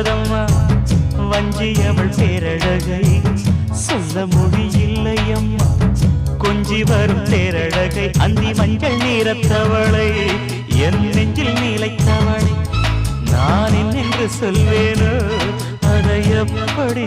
என்னவென்று வஞ்சி அவள் பேரழகை சொல்ல மொழியில்லையம்மா. கொஞ்சி வரும் தேரழகை அந்தி மஞ்சள் நீரத்தவளை என் நெஞ்சில் நீலைத்தவளை நான் என்னென்று சொல்வேனோ? அதை எப்படி